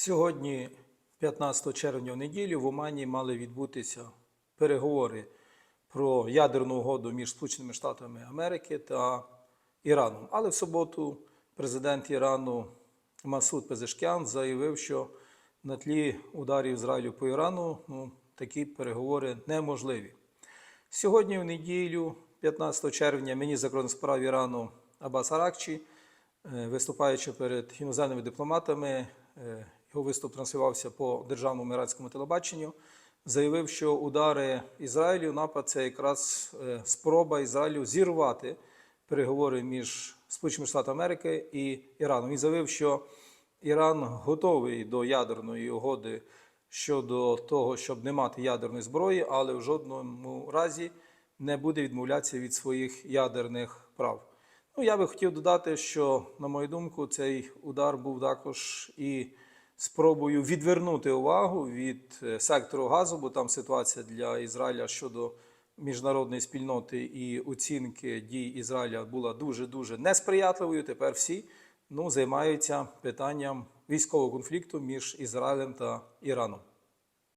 Сьогодні, 15 червня в неділю, в Омані мали відбутися переговори про ядерну угоду між Сполученими Штатами Америки та Іраном. Але в суботу президент Ірану Масуд Пезешкян заявив, що на тлі ударів Ізраїлю по Ірану ну, такі переговори неможливі. Сьогодні, в неділю, 15 червня, міністр закордонних справ Ірану Аббас Аракчі, е, виступаючи перед іноземними дипломатами, е, його виступ транслювався по державному іранському телебаченню, заявив, що удари Ізраїлю напад це якраз е, спроба Ізраїлю зірвати переговори між Сполученими Штатами Америки і Іраном. Він заявив, що Іран готовий до ядерної угоди щодо того, щоб не мати ядерної зброї, але в жодному разі не буде відмовлятися від своїх ядерних прав. Ну, я би хотів додати, що, на мою думку, цей удар був також і спробою відвернути увагу від е, сектору газу, бо там ситуація для Ізраїля щодо міжнародної спільноти і оцінки дій Ізраїля була дуже дуже несприятливою. Тепер всі ну, займаються питанням військового конфлікту між Ізраїлем та Іраном.